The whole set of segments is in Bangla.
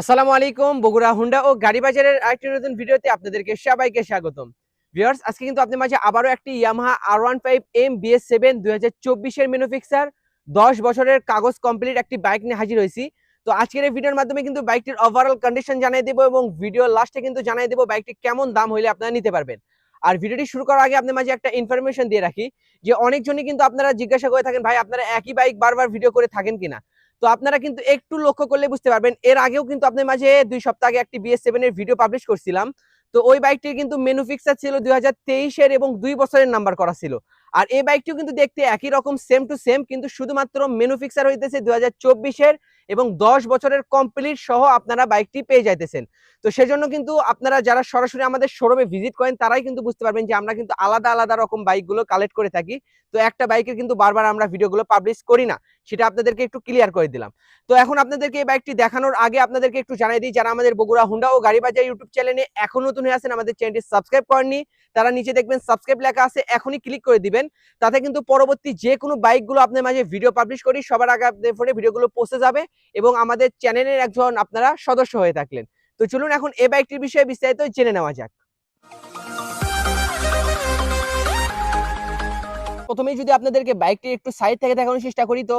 আসসালামু আলাইকুম, বগুড়া, হুন্ডা ও গাড়ি বাজারের আরেকটি নতুন ভিডিওতে আপনাদেরকে সবাইকে স্বাগতম। ভিউয়ার্স, আজকে কিন্তু আপনাদের মাঝে আবারও একটি Yamaha R one five M BS seven দুই হাজার চব্বিশের ম্যানুফিক্সার দশ বছরের কাগজ কমপ্লিট একটি বাইক নিয়ে হাজির হয়েছি। তো আজকের এই ভিডিওর মাধ্যমে কিন্তু বাইকটির ওভারঅল কন্ডিশন জানিয়ে দেবো এবং ভিডিও লাস্টে কিন্তু জানিয়ে দেবো বাইকটি কেমন দাম হলে আপনারা নিতে পারবেন। আর ভিডিওটি শুরু করার আগে আপনার মাঝে একটা ইনফরমেশন দিয়ে রাখি যে অনেকজনই কিন্তু আপনারা জিজ্ঞাসা করে থাকেন, ভাই, আপনারা একই বাইক বারবার ভিডিও করে থাকেন কিনা? তো আপনারা কিন্তু একটু লক্ষ্য করলে বুঝতে পারবেন, এর আগেও কিন্তু আপনার মাঝে দুই সপ্তাহ আগে একটি বিএস সেভেন এর ভিডিও পাবলিশ করছিলাম। তো ওই বাইকটির কিন্তু মেনুফিক্সার ছিল দুই হাজার তেইশের এবং দুই বছরের নাম্বার করা ছিল। আর এই বাইকটিও কিন্তু দেখতে একই রকম সেম টু সেম কিন্তু শুধুমাত্র মেনুফিক্সার হইতেছে দুই হাজার চব্বিশের এবং দশ বছরের কমপ্লিট সহ আপনারা বাইকটি পেয়ে যাইতেছেন। তো সেজন্য কিন্তু আপনারা যারা সরাসরি আমাদের শোরুমে ভিজিট করেন, তারাই কিন্তু বুঝতে পারবেন যে আমরা কিন্তু আলাদা আলাদা রকম বাইকগুলো কালেক্ট করে থাকি। তো একটা বাইকের কিন্তু বারবার আমরা ভিডিওগুলো পাবলিশ করি না, সেটা আপনাদেরকে একটু ক্লিয়ার করে দিলাম। তো এখন আপনাদেরকে এই বাইকটি দেখানোর আগে আপনাদেরকে একটু জানাই দিই, যারা আমাদের বগুড়া হুন্ডা ও গাড়ি বাজার ইউটিউব চ্যানেলে এখন নতুন হয়ে আছেন, আমাদের চ্যানেলটি সাবস্ক্রাইব করেননি, তারা নিচে দেখবেন সাবস্ক্রাইব লেখা আছে, এখনই ক্লিক করে দিবেন। তাতে কিন্তু পরবর্তী যে কোনো বাইকগুলো আপনার মাঝে ভিডিও পাবলিশ করি, সবার আগে আপনাদের ফোনে ভিডিওগুলো পৌঁছে যাবে এবং আমাদের চ্যানেলের একজন আপনারা সদস্য হয়ে থাকলেন। তো চলুন এখন এ বাইকটির বিষয়ে বিস্তারিত জেনে নেওয়া যাক। প্রথমেই যদি আপনাদেরকে বাইকটি একটু সাইড থেকে দেখানোর চেষ্টা করি, তো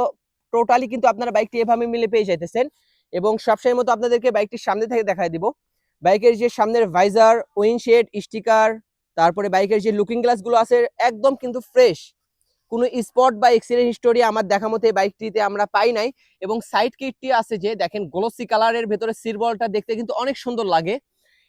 টোটালি কিন্তু আপনারা বাইকটি এভাবে মিলে পেয়ে যাইতেছেন এবং সবসময় মতো আপনাদেরকে বাইকটির সামনে থেকে দেখাই দিব। বাইকের যে সামনের ভাইজার উইনশেড স্টিকার তারপরে বাইকের যে লুকিং গ্লাসগুলো আছে, একদম কিন্তু ফ্রেশ কোনো স্পট বা এক্সিডেন্ট হিস্টোরি আমার দেখা মতে এই বাইকটিতে আমরা পাই নাই। এবং সাইড কিটটি আছে যে, দেখেন গ্লোসি কালারের ভেতরে সিরবলটা দেখতে কিন্তু অনেক সুন্দর লাগে।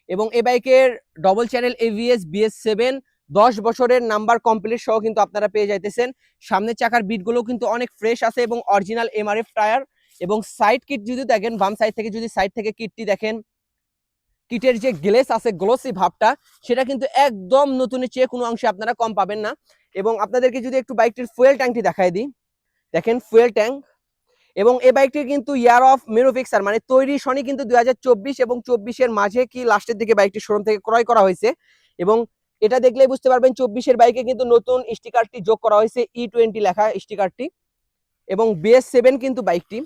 এবং এই বাইকের double channel ABS BS seven দশ বছরের নাম্বার কমপ্লিট সহ কিন্তু আপনারা পেয়ে যাইতেছেন। সামনের চাকার বিটগুলো কিন্তু অনেক ফ্রেশ আছে এবং অরিজিনাল এমআরএফ টায়ার এবং সাইড কিট যদি দেখেন, বাম সাইড থেকে যদি সাইড থেকে কিটটি দেখেন কিটের যে গ্লেস আছে, গ্লোসি ভাবটা, সেটা কিন্তু একদম নতুনের চেয়ে কোনো অংশে আপনারা কম পাবেন না। এবং আপনাদেরকে যদি একটু বাইকটির ফুয়েল ট্যাঙ্কটি দেখাই দিই। দেখেন ফুয়েল ট্যাঙ্ক এবং এই বাইকটির কিন্তু ইয়ার অফ মেরোফিক্সার মানে তৈরি সনি কিন্তু দুই হাজার চব্বিশ এবং চব্বিশের মাঝে কি লাস্টের দিকে বাইকটি শোরুম থেকে ক্রয় করা হয়েছে। এবং এটা দেখলেই বুঝতে পারবেন চব্বিশের বাইকে কিন্তু নতুন স্টিকারটি যোগ করা হয়েছে ই টোয়েন্টি লেখা স্টিকারটি এবং বিএস সেভেন কিন্তু বাইকটি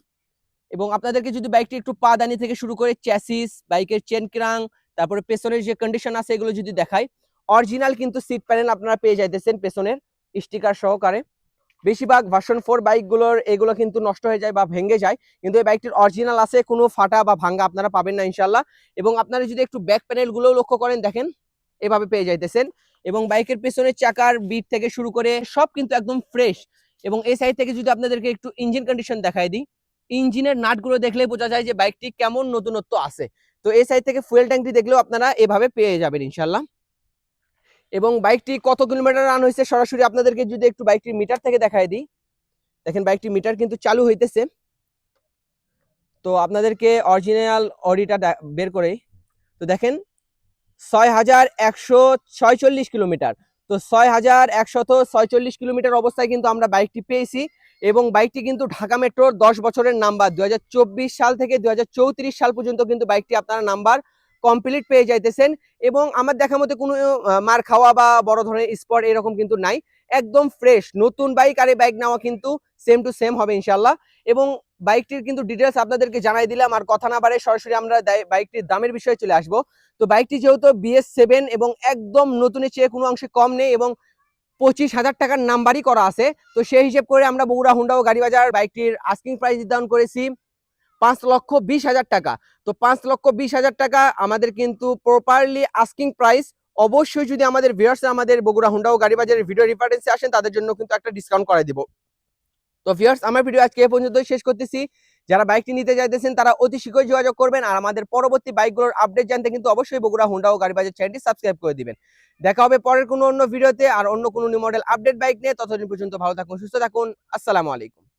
এবং আপনাদেরকে যদি বাইকটি একটু পা দানি থেকে শুরু করে চ্যাসিস বাইকের চেন ক্রাং তারপরে পেছনের যে কন্ডিশন আছে এগুলো যদি দেখাই অরিজিনাল কিন্তু সিট প্যানেল আপনারা পেয়ে যাইতেছেন পেছনের স্টিকার সহকারে। বেশিরভাগ ভার্সন ফোর বাইকগুলোর এগুলো কিন্তু নষ্ট হয়ে যায় বা ভেঙে যায়, কিন্তু এই বাইকটির অরিজিনাল আছে, কোনো ফাটা বা ভাঙ্গা আপনারা পাবেন না ইনশাল্লাহ এবং আপনারা যদি একটু ব্যাক প্যানেলগুলো লক্ষ্য করেন, দেখেন, এভাবে পেয়ে যাইতেছেন। এবং বাইকের পেছনের চাকার বিট থেকে শুরু করে সব কিন্তু একদম ফ্রেশ এবং এই সাইড থেকে যদি আপনাদেরকে একটু ইঞ্জিন কন্ডিশন দেখাই দিই ইঞ্জিনের নাটগুলো দেখলেই বোঝা যায় যে বাইকটি কেমন নতুনত্ব আছে। তো এই সাইড থেকে ফুয়েল ট্যাঙ্কটি দেখলেও আপনারা এভাবে পেয়ে যাবেন ইনশাল্লাহ এবং বাইকটি কত কিলোমিটার রান হয়েছে সরাসরি আপনাদেরকে যদি একটু বাইকটির মিটার থেকে দেখাই দিই। দেখেন বাইকটি মিটার কিন্তু চালু হইতেছে। তো আপনাদেরকে অরিজিনাল অডিটা বের করেই। তো দেখেন ছয় হাজার একশো ছয়চল্লিশ কিলোমিটার। তো ছয় হাজার একশত ছয়চল্লিশ কিলোমিটার অবস্থায় কিন্তু আমরা বাইকটি পেয়েছি। এবং বাইকটি কিন্তু ঢাকা মেট্রোর দশ বছরের নাম্বার। দুই হাজার চব্বিশ সাল থেকে দুহাজার চৌত্রিশ সাল পর্যন্ত কিন্তু বাইকটি আপনারা নাম্বার কমপ্লিট পেয়ে যাইতেছেন এবং আমার দেখা মতে কোনো মার খাওয়া বা বড় ধরনের স্পট এরকম কিন্তু নাই। একদম ফ্রেশ নতুন বাইক আর এই বাইক নেওয়া কিন্তু সেম টু সেম হবে ইনশাল্লাহ এবং বাইকটির কিন্তু ডিটেলস আপনাদেরকে জানাই দিলাম, আর কথা না বাড়ে সরাসরি আমরা বাইকটির দামের বিষয়ে চলে আসব। তো বাইকটি যেহেতু বিএস সেভেন এবং একদম নতুনের চেয়ে কোনো অংশে কম নেই এবং পঁচিশ হাজার টাকার নাম্বারই করা আছে। তো সেই হিসেব করে আমরা বগুড়া, হুন্ডা ও গাড়ি বাজার বাইকটির আস্কিং প্রাইস নির্ধারণ করেছি পাঁচ লক্ষ বিশ হাজার টাকা। তো পাঁচ লক্ষ বিশ হাজার টাকা আমাদের কিন্তু প্রপারলি আস্কিং প্রাইস অবশ্যই যদি আমাদের ভিউয়ার্স আমাদের বগুড়া, হুন্ডা ও গাড়ি বাজারের ভিডিও রিফারেন্সে আসেন, তাদের জন্য কিন্তু একটা ডিসকাউন্ট করে দিব। তো ভিউয়ার্স আমার ভিডিও আজকে এ পর্যন্ত শেষ করতেছি। যারা বাইকটি নিতে চাইতেছেন তারা অতি শীঘ্রই যোগাযোগ করবেন। আর আমাদের পরবর্তী বাইকগুলোর আপডেট জানতে কিন্তু অবশ্যই বগুড়া, হুন্ডা ও গাড়ি বাজার চ্যানেলটি সাবস্ক্রাইব করে দিবেন। দেখা হবে পরের কোনো অন্য ভিডিওতে আর অন্য কোনো নিউ মডেল আপডেট বাইক নিয়ে। ততদিন পর্যন্ত ভালো থাকুন, সুস্থ থাকুন। আসসালামু আলাইকুম।